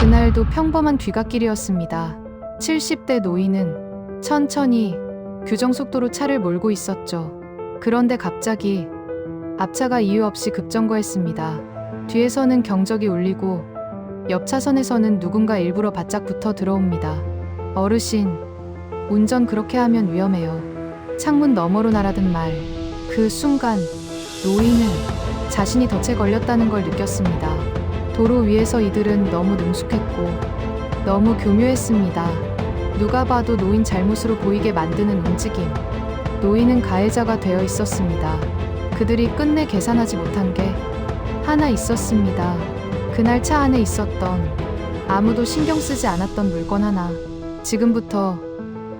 그날도 평범한 귀갓길이었습니다. 70대 노인은 천천히 규정 속도로 차를 몰고 있었죠. 그런데 갑자기 앞차가 이유 없이 급정거했습니다. 뒤에서는 경적이 울리고 옆 차선에서는 누군가 일부러 바짝 붙어 들어옵니다. 어르신, 운전 그렇게 하면 위험해요. 창문 너머로 날아든 말. 그 순간 노인은 자신이 덫에 걸렸다는 걸 느꼈습니다. 도로 위에서 이들은 너무 능숙했고 너무 교묘했습니다. 누가 봐도 노인 잘못으로 보이게 만드는 움직임. 노인은 가해자가 되어 있었습니다. 그들이 끝내 계산하지 못한 게 하나 있었습니다. 그날 차 안에 있었던 아무도 신경 쓰지 않았던 물건 하나. 지금부터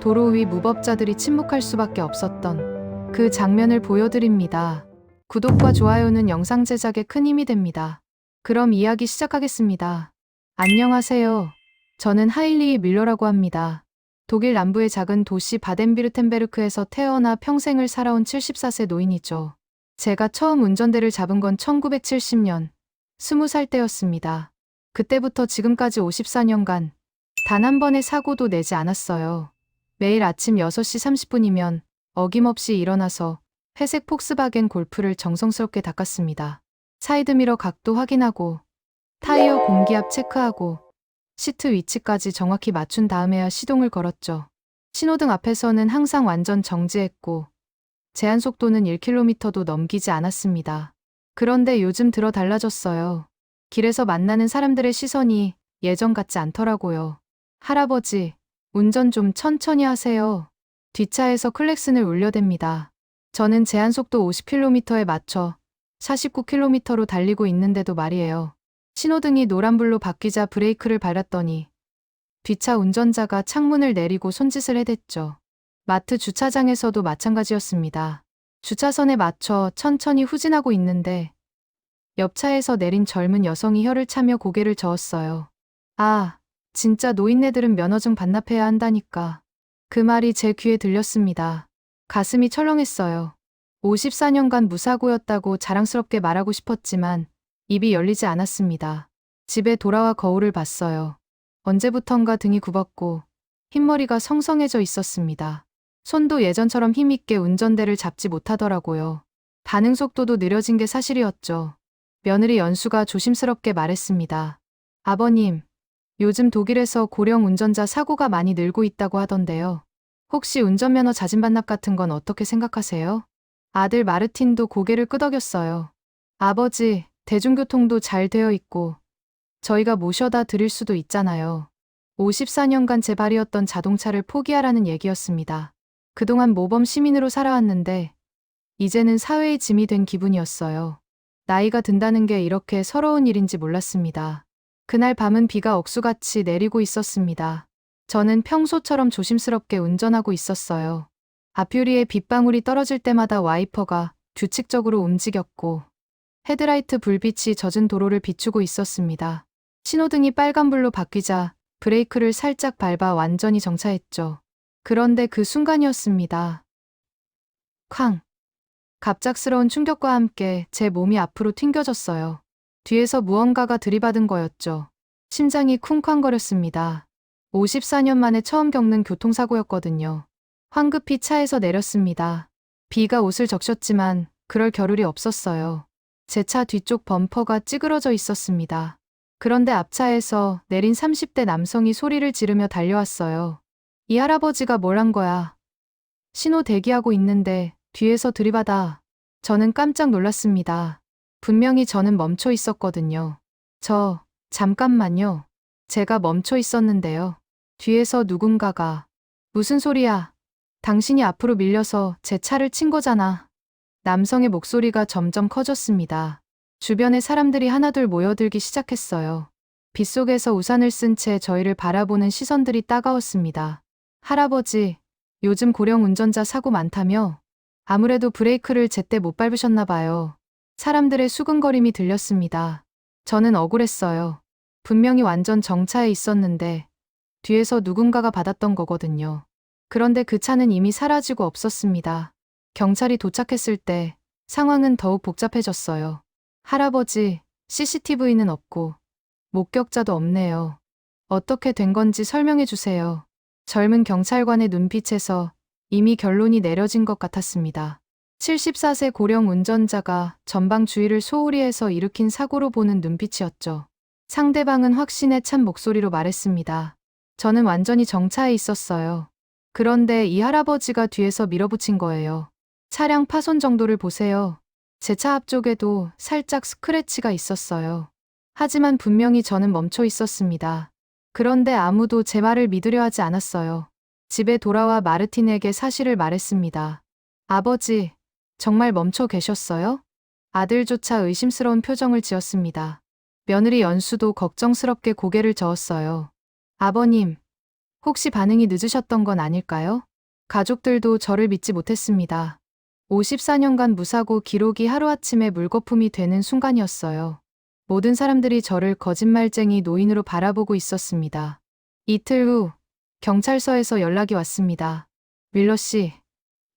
도로 위 무법자들이 침묵할 수밖에 없었던 그 장면을 보여드립니다. 구독과 좋아요는 영상 제작에 큰 힘이 됩니다. 그럼 이야기 시작하겠습니다. 안녕하세요. 저는 하일리 밀러라고 합니다. 독일 남부의 작은 도시 바덴비르텐베르크에서 태어나 평생을 살아온 74세 노인이죠. 제가 처음 운전대를 잡은 건 1970년, 20살 때였습니다. 그때부터 지금까지 54년간 단 한 번의 사고도 내지 않았어요. 매일 아침 6시 30분이면 어김없이 일어나서 회색 폭스바겐 골프를 정성스럽게 닦았습니다. 사이드미러 각도 확인하고 타이어 공기압 체크하고 시트 위치까지 정확히 맞춘 다음에야 시동을 걸었죠. 신호등 앞에서는 항상 완전 정지했고 제한 속도는 1km도 넘기지 않았습니다. 그런데 요즘 들어 달라졌어요. 길에서 만나는 사람들의 시선이 예전 같지 않더라고요. 할아버지, 운전 좀 천천히 하세요. 뒷차에서 클렉슨을 울려댑니다. 저는 제한 속도 50km에 맞춰 49km로 달리고 있는데도 말이에요. 신호등이 노란불로 바뀌자 브레이크를 밟았더니 뒷차 운전자가 창문을 내리고 손짓을 해댔죠. 마트 주차장에서도 마찬가지였습니다. 주차선에 맞춰 천천히 후진하고 있는데 옆차에서 내린 젊은 여성이 혀를 차며 고개를 저었어요. 아, 진짜 노인네들은 면허증 반납해야 한다니까. 그 말이 제 귀에 들렸습니다. 가슴이 철렁했어요. 54년간 무사고였다고 자랑스럽게 말하고 싶었지만 입이 열리지 않았습니다. 집에 돌아와 거울을 봤어요. 언제부턴가 등이 굽었고 흰머리가 성성해져 있었습니다. 손도 예전처럼 힘있게 운전대를 잡지 못하더라고요. 반응 속도도 느려진 게 사실이었죠. 며느리 연수가 조심스럽게 말했습니다. 아버님, 요즘 독일에서 고령 운전자 사고가 많이 늘고 있다고 하던데요. 혹시 운전면허 자진 반납 같은 건 어떻게 생각하세요? 아들 마르틴도 고개를 끄덕였어요. 아버지, 대중교통도 잘 되어 있고 저희가 모셔다 드릴 수도 있잖아요. 54년간 제 발이었던 자동차를 포기하라는 얘기였습니다. 그동안 모범 시민으로 살아왔는데 이제는 사회의 짐이 된 기분이었어요. 나이가 든다는 게 이렇게 서러운 일인지 몰랐습니다. 그날 밤은 비가 억수같이 내리고 있었습니다. 저는 평소처럼 조심스럽게 운전하고 있었어요. 앞유리에 빗방울이 떨어질 때마다 와이퍼가 규칙적으로 움직였고 헤드라이트 불빛이 젖은 도로를 비추고 있었습니다. 신호등이 빨간불로 바뀌자 브레이크를 살짝 밟아 완전히 정차했죠. 그런데 그 순간이었습니다. 쾅. 갑작스러운 충격과 함께 제 몸이 앞으로 튕겨졌어요. 뒤에서 무언가가 들이받은 거였죠. 심장이 쿵쾅거렸습니다. 54년 만에 처음 겪는 교통사고였거든요. 황급히 차에서 내렸습니다. 비가 옷을 적셨지만 그럴 겨를이 없었어요. 제 차 뒤쪽 범퍼가 찌그러져 있었습니다. 그런데 앞차에서 내린 30대 남성이 소리를 지르며 달려왔어요. 이 할아버지가 뭘 한 거야? 신호 대기하고 있는데 뒤에서 들이받아. 저는 깜짝 놀랐습니다. 분명히 저는 멈춰 있었거든요. 저, 잠깐만요. 제가 멈춰 있었는데요. 뒤에서 누군가가, 무슨 소리야? 당신이 앞으로 밀려서 제 차를 친 거잖아. 남성의 목소리가 점점 커졌습니다. 주변에 사람들이 하나둘 모여들기 시작했어요. 빗속에서 우산을 쓴 채 저희를 바라보는 시선들이 따가웠습니다. 할아버지, 요즘 고령 운전자 사고 많다며? 아무래도 브레이크를 제때 못 밟으셨나 봐요. 사람들의 수근거림이 들렸습니다. 저는 억울했어요. 분명히 완전 정차에 있었는데 뒤에서 누군가가 받았던 거거든요. 그런데 그 차는 이미 사라지고 없었습니다. 경찰이 도착했을 때 상황은 더욱 복잡해졌어요. 할아버지, CCTV는 없고 목격자도 없네요. 어떻게 된 건지 설명해 주세요. 젊은 경찰관의 눈빛에서 이미 결론이 내려진 것 같았습니다. 74세 고령 운전자가 전방 주의를 소홀히 해서 일으킨 사고로 보는 눈빛이었죠. 상대방은 확신에 찬 목소리로 말했습니다. 저는 완전히 정차해 있었어요. 그런데 이 할아버지가 뒤에서 밀어붙인 거예요. 차량 파손 정도를 보세요. 제 차 앞쪽에도 살짝 스크래치가 있었어요. 하지만 분명히 저는 멈춰 있었습니다. 그런데 아무도 제 말을 믿으려 하지 않았어요. 집에 돌아와 마르틴에게 사실을 말했습니다. 아버지, 정말 멈춰 계셨어요? 아들조차 의심스러운 표정을 지었습니다. 며느리 연수도 걱정스럽게 고개를 저었어요. 아버님, 혹시 반응이 늦으셨던 건 아닐까요? 가족들도 저를 믿지 못했습니다. 54년간 무사고 기록이 하루아침에 물거품이 되는 순간이었어요. 모든 사람들이 저를 거짓말쟁이 노인으로 바라보고 있었습니다. 이틀 후, 경찰서에서 연락이 왔습니다. 윌러 씨,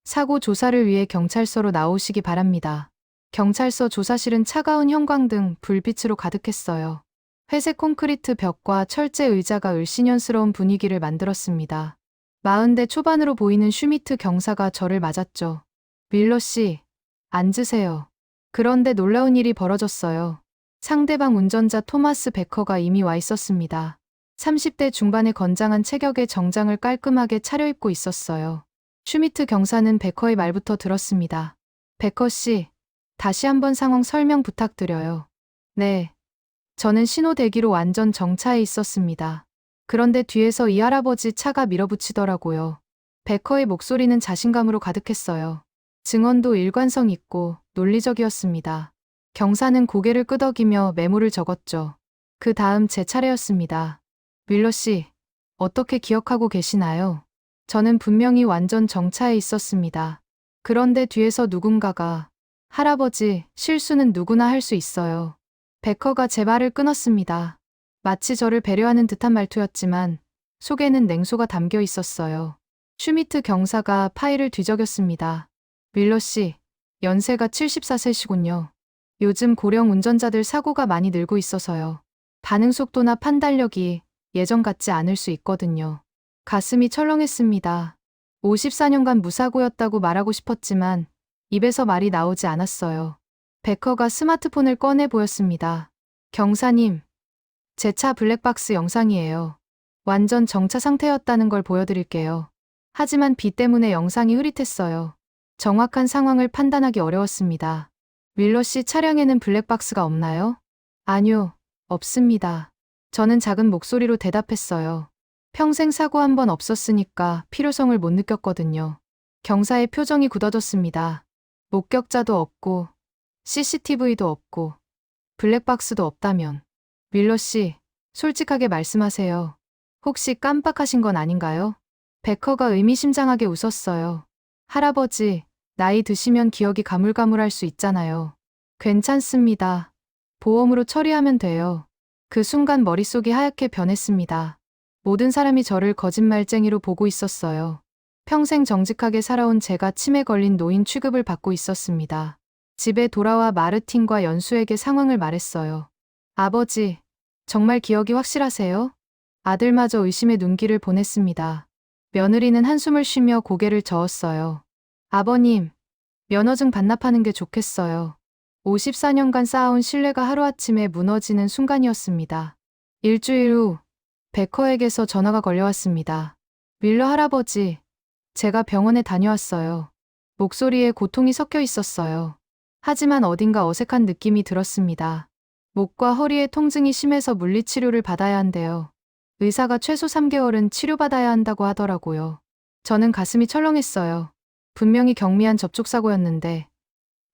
사고 조사를 위해 경찰서로 나오시기 바랍니다. 경찰서 조사실은 차가운 형광등, 불빛으로 가득했어요. 회색 콘크리트 벽과 철제 의자가 을씨년스러운 분위기를 만들었습니다. 40대 초반으로 보이는 슈미트 경사가 저를 맞았죠. 밀러 씨, 앉으세요. 그런데 놀라운 일이 벌어졌어요. 상대방 운전자 토마스 베커가 이미 와 있었습니다. 30대 중반의 건장한 체격에 정장을 깔끔하게 차려입고 있었어요. 슈미트 경사는 베커의 말부터 들었습니다. 베커 씨, 다시 한번 상황 설명 부탁드려요. 네. 저는 신호 대기로 완전 정차해 있었습니다. 그런데 뒤에서 이 할아버지 차가 밀어붙이더라고요. 베커의 목소리는 자신감으로 가득했어요. 증언도 일관성 있고 논리적이었습니다. 경사는 고개를 끄덕이며 메모를 적었죠. 그 다음 제 차례였습니다. 윌러 씨, 어떻게 기억하고 계시나요? 저는 분명히 완전 정차해 있었습니다. 그런데 뒤에서 누군가가 할아버지, 실수는 누구나 할 수 있어요. 베커가 제 말을 끊었습니다. 마치 저를 배려하는 듯한 말투였지만 속에는 냉소가 담겨 있었어요. 슈미트 경사가 파일을 뒤적였습니다. 윌러 씨, 연세가 74세시군요. 요즘 고령 운전자들 사고가 많이 늘고 있어서요. 반응 속도나 판단력이 예전 같지 않을 수 있거든요. 가슴이 철렁했습니다. 54년간 무사고였다고 말하고 싶었지만 입에서 말이 나오지 않았어요. 베커가 스마트폰을 꺼내 보였습니다. 경사님, 제 차 블랙박스 영상이에요. 완전 정차 상태였다는 걸 보여드릴게요. 하지만 비 때문에 영상이 흐릿했어요. 정확한 상황을 판단하기 어려웠습니다. 윌러 씨 차량에는 블랙박스가 없나요? 아니요, 없습니다. 저는 작은 목소리로 대답했어요. 평생 사고 한 번 없었으니까 필요성을 못 느꼈거든요. 경사의 표정이 굳어졌습니다. 목격자도 없고, CCTV도 없고, 블랙박스도 없다면. 윌러 씨, 솔직하게 말씀하세요. 혹시 깜빡하신 건 아닌가요? 베커가 의미심장하게 웃었어요. 할아버지, 나이 드시면 기억이 가물가물할 수 있잖아요. 괜찮습니다. 보험으로 처리하면 돼요. 그 순간 머릿속이 하얗게 변했습니다. 모든 사람이 저를 거짓말쟁이로 보고 있었어요. 평생 정직하게 살아온 제가 치매 걸린 노인 취급을 받고 있었습니다. 집에 돌아와 마르틴과 연수에게 상황을 말했어요. 아버지, 정말 기억이 확실하세요? 아들마저 의심의 눈길을 보냈습니다. 며느리는 한숨을 쉬며 고개를 저었어요. 아버님, 면허증 반납하는 게 좋겠어요. 54년간 쌓아온 신뢰가 하루아침에 무너지는 순간이었습니다. 일주일 후, 베커에게서 전화가 걸려왔습니다. 밀러 할아버지, 제가 병원에 다녀왔어요. 목소리에 고통이 섞여 있었어요. 하지만 어딘가 어색한 느낌이 들었습니다. 목과 허리의 통증이 심해서 물리치료를 받아야 한대요. 의사가 최소 3개월은 치료받아야 한다고 하더라고요. 저는 가슴이 철렁했어요. 분명히 경미한 접촉사고였는데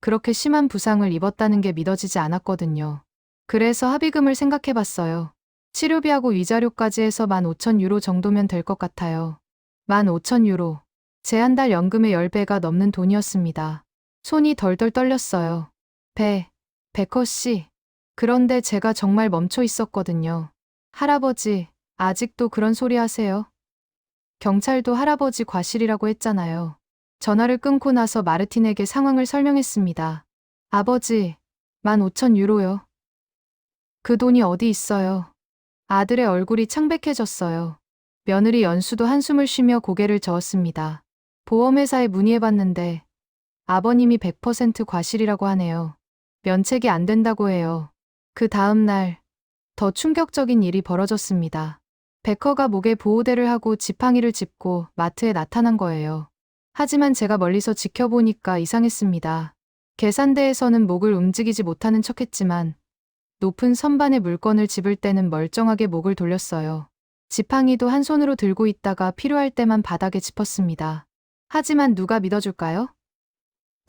그렇게 심한 부상을 입었다는 게 믿어지지 않았거든요. 그래서 합의금을 생각해 봤어요. 치료비하고 위자료까지 해서 15,000유로 정도면 될 것 같아요. 15,000유로. 제 한 달 연금의 10배가 넘는 돈이었습니다. 손이 덜덜 떨렸어요. 배, 베커 씨. 그런데 제가 정말 멈춰 있었거든요. 할아버지, 아직도 그런 소리 하세요? 경찰도 할아버지 과실이라고 했잖아요. 전화를 끊고 나서 마르틴에게 상황을 설명했습니다. 아버지, 15,000 유로요. 그 돈이 어디 있어요? 아들의 얼굴이 창백해졌어요. 며느리 연수도 한숨을 쉬며 고개를 저었습니다. 보험회사에 문의해봤는데 아버님이 100% 과실이라고 하네요. 면책이 안 된다고 해요. 그 다음 날 더 충격적인 일이 벌어졌습니다. 베커가 목에 보호대를 하고 지팡이를 짚고 마트에 나타난 거예요. 하지만 제가 멀리서 지켜보니까 이상했습니다. 계산대에서는 목을 움직이지 못하는 척 했지만 높은 선반에 물건을 집을 때는 멀쩡하게 목을 돌렸어요. 지팡이도 한 손으로 들고 있다가 필요할 때만 바닥에 짚었습니다. 하지만 누가 믿어줄까요?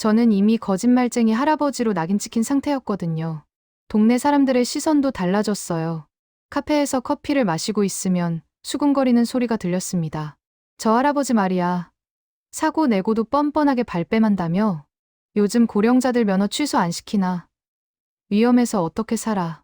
저는 이미 거짓말쟁이 할아버지로 낙인 찍힌 상태였거든요. 동네 사람들의 시선도 달라졌어요. 카페에서 커피를 마시고 있으면 수근거리는 소리가 들렸습니다. 저 할아버지 말이야. 사고 내고도 뻔뻔하게 발뺌한다며? 요즘 고령자들 면허 취소 안 시키나? 위험해서 어떻게 살아?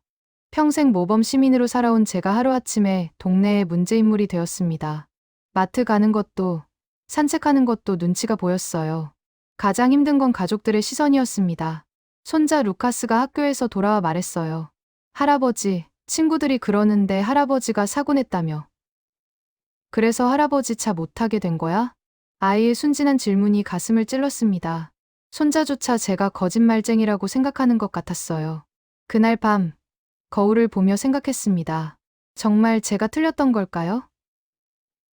평생 모범 시민으로 살아온 제가 하루아침에 동네의 문제인물이 되었습니다. 마트 가는 것도, 산책하는 것도 눈치가 보였어요. 가장 힘든 건 가족들의 시선이었습니다. 손자 루카스가 학교에서 돌아와 말했어요. 할아버지, 친구들이 그러는데 할아버지가 사고 냈다며. 그래서 할아버지 차 못 타게 된 거야? 아이의 순진한 질문이 가슴을 찔렀습니다. 손자조차 제가 거짓말쟁이라고 생각하는 것 같았어요. 그날 밤, 거울을 보며 생각했습니다. 정말 제가 틀렸던 걸까요?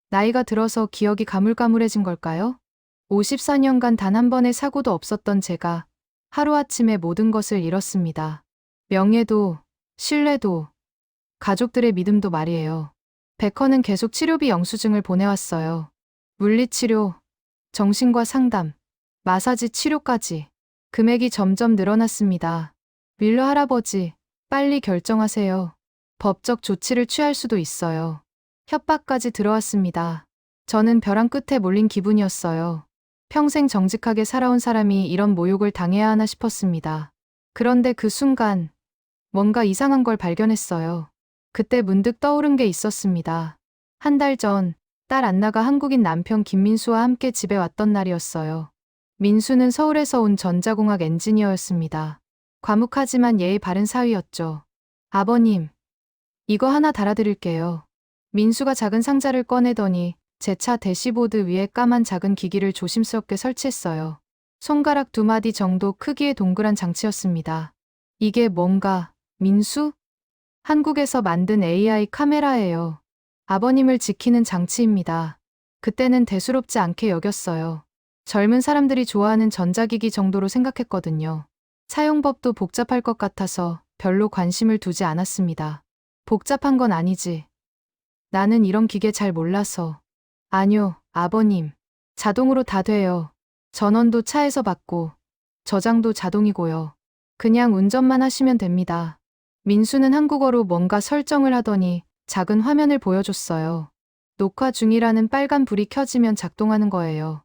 나이가 들어서 기억이 가물가물해진 걸까요? 54년간 단 한 번의 사고도 없었던 제가 하루아침에 모든 것을 잃었습니다. 명예도, 신뢰도, 가족들의 믿음도 말이에요. 베커는 계속 치료비 영수증을 보내왔어요. 물리치료, 정신과 상담, 마사지 치료까지. 금액이 점점 늘어났습니다. 밀러 할아버지, 빨리 결정하세요. 법적 조치를 취할 수도 있어요. 협박까지 들어왔습니다. 저는 벼랑 끝에 몰린 기분이었어요. 평생 정직하게 살아온 사람이 이런 모욕을 당해야 하나 싶었습니다. 그런데 그 순간 뭔가 이상한 걸 발견했어요. 그때 문득 떠오른 게 있었습니다. 한 달 전, 딸 안나가 한국인 남편 김민수와 함께 집에 왔던 날이었어요. 민수는 서울에서 온 전자공학 엔지니어였습니다. 과묵하지만 예의 바른 사위였죠. 아버님, 이거 하나 달아드릴게요. 민수가 작은 상자를 꺼내더니 제 차 대시보드 위에 까만 작은 기기를 조심스럽게 설치했어요. 손가락 두 마디 정도 크기의 동그란 장치였습니다. 이게 뭔가, 민수? 한국에서 만든 AI 카메라예요. 아버님을 지키는 장치입니다. 그때는 대수롭지 않게 여겼어요. 젊은 사람들이 좋아하는 전자기기 정도로 생각했거든요. 사용법도 복잡할 것 같아서 별로 관심을 두지 않았습니다. 복잡한 건 아니지. 나는 이런 기계 잘 몰라서. 아뇨, 아버님. 자동으로 다 돼요. 전원도 차에서 받고, 저장도 자동이고요. 그냥 운전만 하시면 됩니다. 민수는 한국어로 뭔가 설정을 하더니 작은 화면을 보여줬어요. 녹화 중이라는 빨간 불이 켜지면 작동하는 거예요.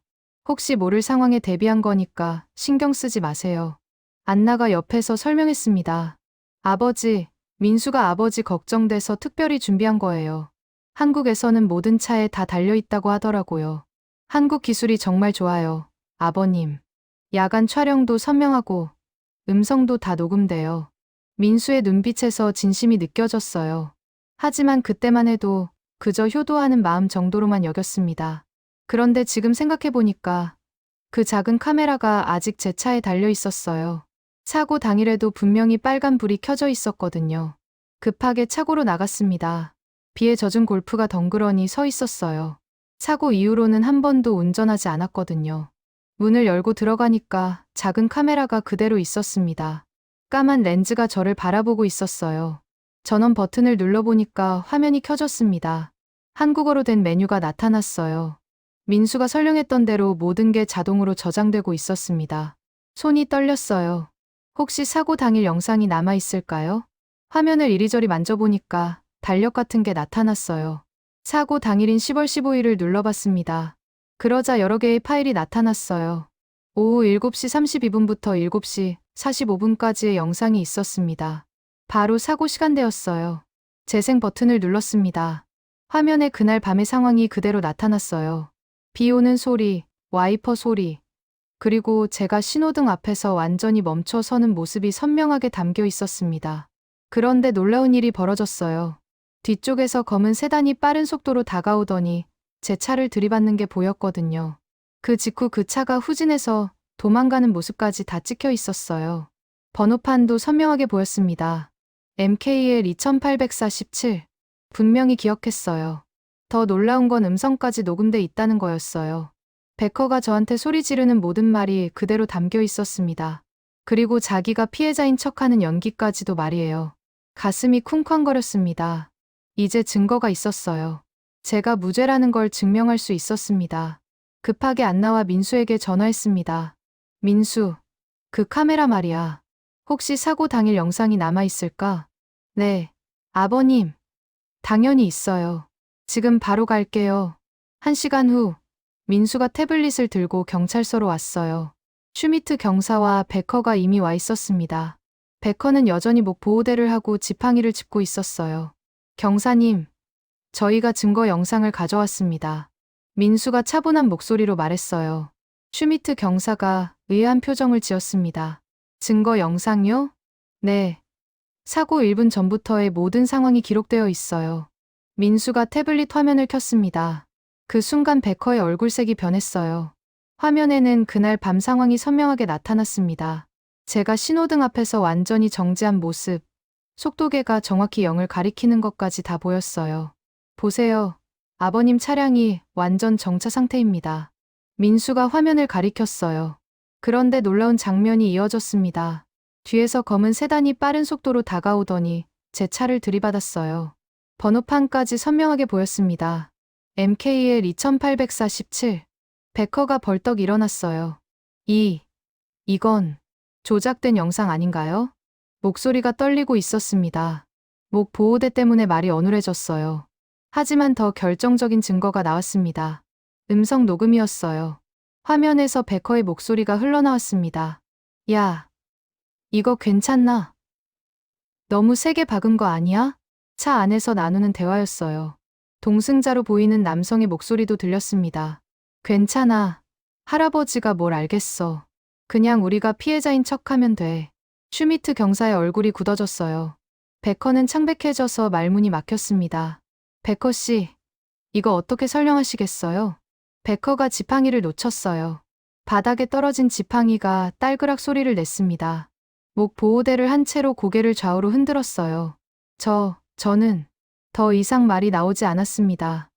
혹시 모를 상황에 대비한 거니까 신경 쓰지 마세요. 안나가 옆에서 설명했습니다. 아버지, 민수가 아버지 걱정돼서 특별히 준비한 거예요. 한국에서는 모든 차에 다 달려있다고 하더라고요. 한국 기술이 정말 좋아요. 아버님. 야간 촬영도 선명하고 음성도 다 녹음돼요. 민수의 눈빛에서 진심이 느껴졌어요. 하지만 그때만 해도 그저 효도하는 마음 정도로만 여겼습니다. 그런데 지금 생각해보니까 그 작은 카메라가 아직 제 차에 달려 있었어요. 사고 당일에도 분명히 빨간 불이 켜져 있었거든요. 급하게 차고로 나갔습니다. 비에 젖은 골프가 덩그러니 서 있었어요. 사고 이후로는 한 번도 운전하지 않았거든요. 문을 열고 들어가니까 작은 카메라가 그대로 있었습니다. 까만 렌즈가 저를 바라보고 있었어요. 전원 버튼을 눌러보니까 화면이 켜졌습니다. 한국어로 된 메뉴가 나타났어요. 민수가 설명했던 대로 모든 게 자동으로 저장되고 있었습니다. 손이 떨렸어요. 혹시 사고 당일 영상이 남아 있을까요? 화면을 이리저리 만져보니까 달력 같은 게 나타났어요. 사고 당일인 10월 15일을 눌러봤습니다. 그러자 여러 개의 파일이 나타났어요. 오후 7시 32분부터 7시 45분까지의 영상이 있었습니다. 바로 사고 시간대였어요. 재생 버튼을 눌렀습니다. 화면에 그날 밤의 상황이 그대로 나타났어요. 비 오는 소리, 와이퍼 소리, 그리고 제가 신호등 앞에서 완전히 멈춰 서는 모습이 선명하게 담겨 있었습니다. 그런데 놀라운 일이 벌어졌어요. 뒤쪽에서 검은 세단이 빠른 속도로 다가오더니 제 차를 들이받는 게 보였거든요. 그 직후 그 차가 후진해서 도망가는 모습까지 다 찍혀 있었어요. 번호판도 선명하게 보였습니다. MKL 2847. 분명히 기억했어요. 더 놀라운 건 음성까지 녹음돼 있다는 거였어요. 베커가 저한테 소리 지르는 모든 말이 그대로 담겨 있었습니다. 그리고 자기가 피해자인 척하는 연기까지도 말이에요. 가슴이 쿵쾅거렸습니다. 이제 증거가 있었어요. 제가 무죄라는 걸 증명할 수 있었습니다. 급하게 안 나와 민수에게 전화했습니다. 민수, 그 카메라 말이야. 혹시 사고 당일 영상이 남아있을까? 네. 아버님. 당연히 있어요. 지금 바로 갈게요. 한 시간 후, 민수가 태블릿을 들고 경찰서로 왔어요. 슈미트 경사와 베커가 이미 와 있었습니다. 베커는 여전히 목 보호대를 하고 지팡이를 짚고 있었어요. 경사님, 저희가 증거 영상을 가져왔습니다. 민수가 차분한 목소리로 말했어요. 슈미트 경사가 의아한 표정을 지었습니다. 증거 영상요? 네. 사고 1분 전부터의 모든 상황이 기록되어 있어요. 민수가 태블릿 화면을 켰습니다. 그 순간 베커의 얼굴색이 변했어요. 화면에는 그날 밤 상황이 선명하게 나타났습니다. 제가 신호등 앞에서 완전히 정지한 모습, 속도계가 정확히 0을 가리키는 것까지 다 보였어요. 보세요. 아버님 차량이 완전 정차 상태입니다. 민수가 화면을 가리켰어요. 그런데 놀라운 장면이 이어졌습니다. 뒤에서 검은 세단이 빠른 속도로 다가오더니 제 차를 들이받았어요. 번호판까지 선명하게 보였습니다. MKL 2847. 베커가 벌떡 일어났어요. 이, 이건 조작된 영상 아닌가요? 목소리가 떨리고 있었습니다. 목 보호대 때문에 말이 어눌해졌어요. 하지만 더 결정적인 증거가 나왔습니다. 음성 녹음이었어요. 화면에서 베커의 목소리가 흘러나왔습니다. 야, 이거 괜찮나? 너무 세게 박은 거 아니야? 차 안에서 나누는 대화였어요. 동승자로 보이는 남성의 목소리도 들렸습니다. 괜찮아. 할아버지가 뭘 알겠어. 그냥 우리가 피해자인 척하면 돼. 슈미트 경사의 얼굴이 굳어졌어요. 베커는 창백해져서 말문이 막혔습니다. 베커 씨, 이거 어떻게 설명하시겠어요? 베커가 지팡이를 놓쳤어요. 바닥에 떨어진 지팡이가 딸그락 소리를 냈습니다. 목 보호대를 한 채로 고개를 좌우로 흔들었어요. 저, 저는 더 이상 말이 나오지 않았습니다.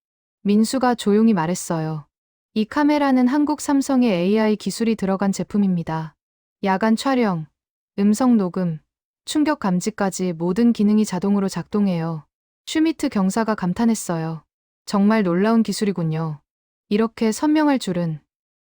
민수가 조용히 말했어요. 이 카메라는 한국 삼성의 AI 기술이 들어간 제품입니다. 야간 촬영, 음성 녹음, 충격 감지까지 모든 기능이 자동으로 작동해요. 슈미트 경사가 감탄했어요. 정말 놀라운 기술이군요. 이렇게 선명할 줄은.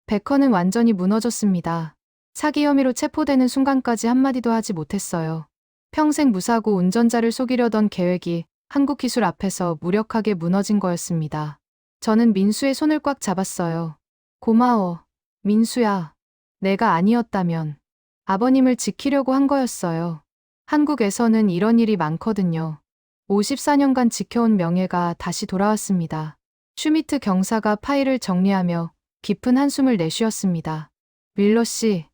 베커는 완전히 무너졌습니다. 사기 혐의로 체포되는 순간까지 한마디도 하지 못했어요. 평생 무사고 운전자를 속이려던 계획이 한국 기술 앞에서 무력하게 무너진 거였습니다. 저는 민수의 손을 꽉 잡았어요. 고마워. 민수야. 내가 아니었다면 아버님을 지키려고 한 거였어요. 한국에서는 이런 일이 많거든요. 54년간 지켜온 명예가 다시 돌아왔습니다. 슈미트 경사가 파일을 정리하며 깊은 한숨을 내쉬었습니다. 윌러 씨,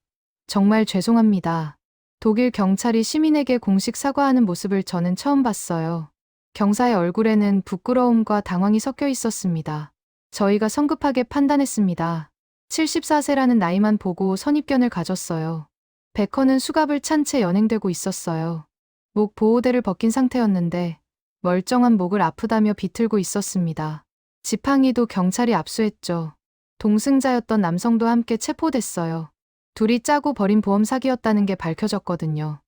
정말 죄송합니다. 독일 경찰이 시민에게 공식 사과하는 모습을 저는 처음 봤어요. 경사의 얼굴에는 부끄러움과 당황이 섞여 있었습니다. 저희가 성급하게 판단했습니다. 74세라는 나이만 보고 선입견을 가졌어요. 베커는 수갑을 찬 채 연행되고 있었어요. 목 보호대를 벗긴 상태였는데 멀쩡한 목을 아프다며 비틀고 있었습니다. 지팡이도 경찰이 압수했죠. 동승자였던 남성도 함께 체포됐어요. 둘이 짜고 버린 보험 사기였다는 게 밝혀졌거든요.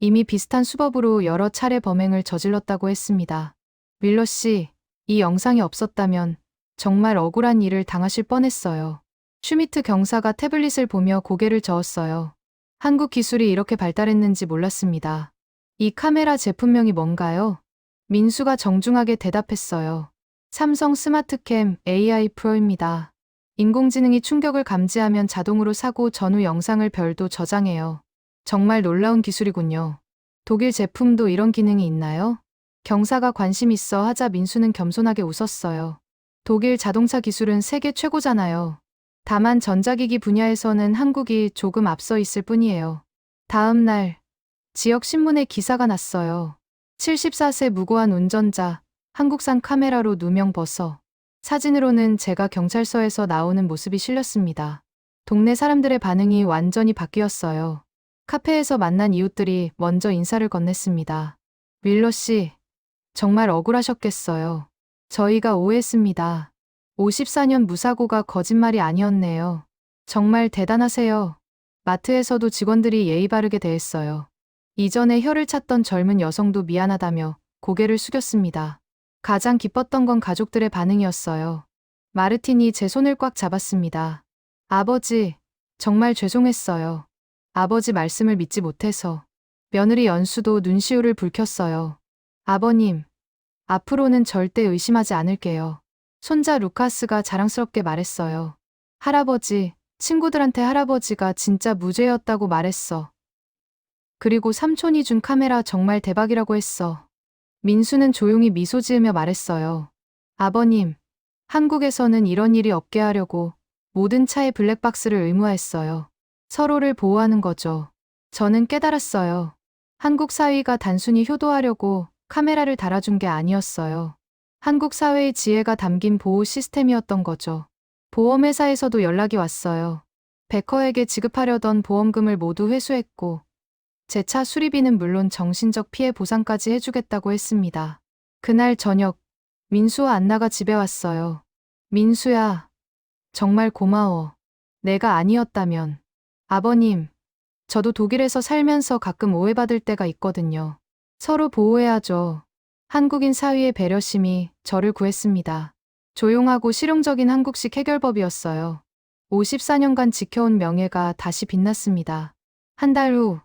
이미 비슷한 수법으로 여러 차례 범행을 저질렀다고 했습니다. 밀러 씨, 이 영상이 없었다면 정말 억울한 일을 당하실 뻔했어요. 슈미트 경사가 태블릿을 보며 고개를 저었어요. 한국 기술이 이렇게 발달했는지 몰랐습니다. 이 카메라 제품명이 뭔가요? 민수가 정중하게 대답했어요. 삼성 스마트캠 AI 프로입니다. 인공지능이 충격을 감지하면 자동으로 사고 전후 영상을 별도 저장해요. 정말 놀라운 기술이군요. 독일 제품도 이런 기능이 있나요? 경사가 관심 있어 하자 민수는 겸손하게 웃었어요. 독일 자동차 기술은 세계 최고잖아요. 다만 전자기기 분야에서는 한국이 조금 앞서 있을 뿐이에요. 다음 날, 지역 신문에 기사가 났어요. 74세 무고한 운전자, 한국산 카메라로 누명 벗어. 사진으로는 제가 경찰서에서 나오는 모습이 실렸습니다. 동네 사람들의 반응이 완전히 바뀌었어요. 카페에서 만난 이웃들이 먼저 인사를 건넸습니다. 윌러 씨, 정말 억울하셨겠어요. 저희가 오해했습니다. 54년 무사고가 거짓말이 아니었네요. 정말 대단하세요. 마트에서도 직원들이 예의 바르게 대했어요. 이전에 혀를 찾던 젊은 여성도 미안하다며 고개를 숙였습니다. 가장 기뻤던 건 가족들의 반응이었어요. 마르틴이 제 손을 꽉 잡았습니다. 아버지, 정말 죄송했어요. 아버지 말씀을 믿지 못해서. 며느리 연수도 눈시울을 붉혔어요. 아버님, 앞으로는 절대 의심하지 않을게요. 손자 루카스가 자랑스럽게 말했어요. 할아버지, 친구들한테 할아버지가 진짜 무죄였다고 말했어. 그리고 삼촌이 준 카메라 정말 대박이라고 했어. 민수는 조용히 미소 지으며 말했어요. 아버님, 한국에서는 이런 일이 없게 하려고 모든 차에 블랙박스를 의무화했어요. 서로를 보호하는 거죠. 저는 깨달았어요. 한국 사회가 단순히 효도하려고 카메라를 달아준 게 아니었어요. 한국 사회의 지혜가 담긴 보호 시스템이었던 거죠. 보험회사에서도 연락이 왔어요. 베커에게 지급하려던 보험금을 모두 회수했고, 제 차 수리비는 물론 정신적 피해 보상까지 해주겠다고 했습니다. 그날 저녁, 민수와 안나가 집에 왔어요. 민수야, 정말 고마워. 내가 아니었다면. 아버님, 저도 독일에서 살면서 가끔 오해받을 때가 있거든요. 서로 보호해야죠. 한국인 사위의 배려심이 저를 구했습니다. 조용하고 실용적인 한국식 해결법이었어요. 54년간 지켜온 명예가 다시 빛났습니다. 한 달 후,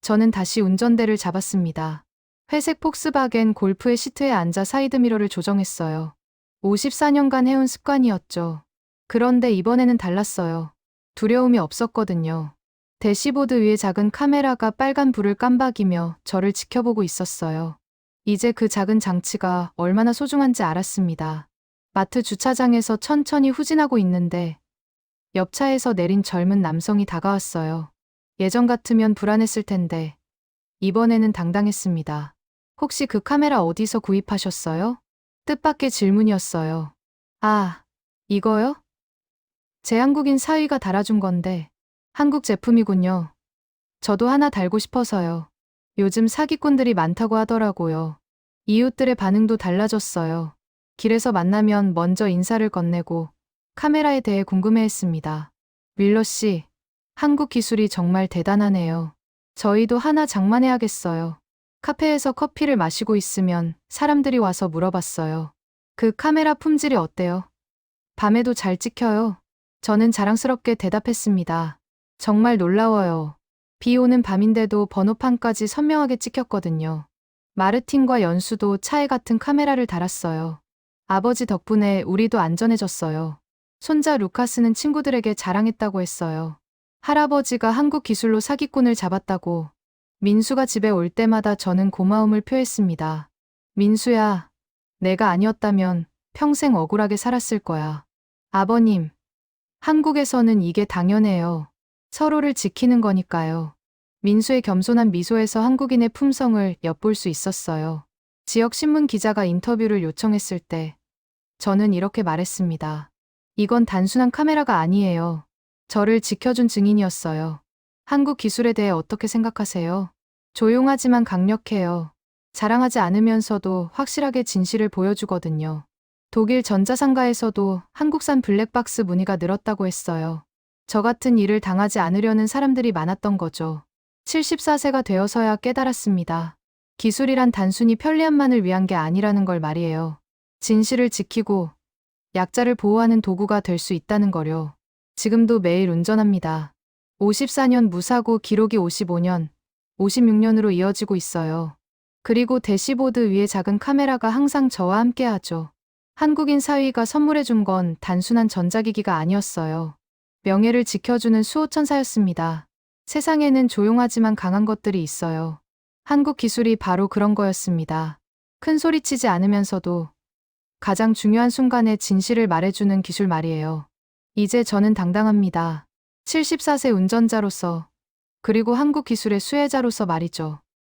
저는 다시 운전대를 잡았습니다. 회색 폭스바겐 골프의 시트에 앉아 사이드미러를 조정했어요. 54년간 해온 습관이었죠. 그런데 이번에는 달랐어요. 두려움이 없었거든요. 대시보드 위에 작은 카메라가 빨간 불을 깜박이며 저를 지켜보고 있었어요. 이제 그 작은 장치가 얼마나 소중한지 알았습니다. 마트 주차장에서 천천히 후진하고 있는데 옆차에서 내린 젊은 남성이 다가왔어요. 예전 같으면 불안했을 텐데 이번에는 당당했습니다. 혹시 그 카메라 어디서 구입하셨어요? 뜻밖의 질문이었어요. 아, 이거요? 제 한국인 사위가 달아준 건데 한국 제품이군요. 저도 하나 달고 싶어서요. 요즘 사기꾼들이 많다고 하더라고요. 이웃들의 반응도 달라졌어요. 길에서 만나면 먼저 인사를 건네고 카메라에 대해 궁금해 했습니다. 윌러 씨, 한국 기술이 정말 대단하네요. 저희도 하나 장만해야겠어요. 카페에서 커피를 마시고 있으면 사람들이 와서 물어봤어요. 그 카메라 품질이 어때요? 밤에도 잘 찍혀요. 저는 자랑스럽게 대답했습니다. 정말 놀라워요. 비 오는 밤인데도 번호판까지 선명하게 찍혔거든요. 마르틴과 연수도 차에 같은 카메라를 달았어요. 아버지 덕분에 우리도 안전해졌어요. 손자 루카스는 친구들에게 자랑했다고 했어요. 할아버지가 한국 기술로 사기꾼을 잡았다고. 민수가 집에 올 때마다 저는 고마움을 표했습니다. 민수야, 내가 아니었다면 평생 억울하게 살았을 거야. 아버님, 한국에서는 이게 당연해요. 서로를 지키는 거니까요. 민수의 겸손한 미소에서 한국인의 품성을 엿볼 수 있었어요. 지역 신문 기자가 인터뷰를 요청했을 때 저는 이렇게 말했습니다. 이건 단순한 카메라가 아니에요. 저를 지켜준 증인이었어요. 한국 기술에 대해 어떻게 생각하세요? 조용하지만 강력해요. 자랑하지 않으면서도 확실하게 진실을 보여주거든요. 독일 전자상가에서도 한국산 블랙박스 문의가 늘었다고 했어요. 저 같은 일을 당하지 않으려는 사람들이 많았던 거죠. 74세가 되어서야 깨달았습니다. 기술이란 단순히 편리함만을 위한 게 아니라는 걸 말이에요. 진실을 지키고 약자를 보호하는 도구가 될 수 있다는 거요. 지금도 매일 운전합니다. 54년 무사고 기록이 55년, 56년으로 이어지고 있어요. 그리고 대시보드 위에 작은 카메라가 항상 저와 함께 하죠. 한국인 사위가 선물해 준 건 단순한 전자기기가 아니었어요. 명예를 지켜주는 수호천사였습니다. 세상에는 조용하지만 강한 것들이 있어요. 한국 기술이 바로 그런 거였습니다. 큰 소리치지 않으면서도 가장 중요한 순간에 진실을 말해주는 기술 말이에요. 이제 저는 당당합니다. 74세 운전자로서, 그리고 한국 기술의 수혜자로서 말이죠.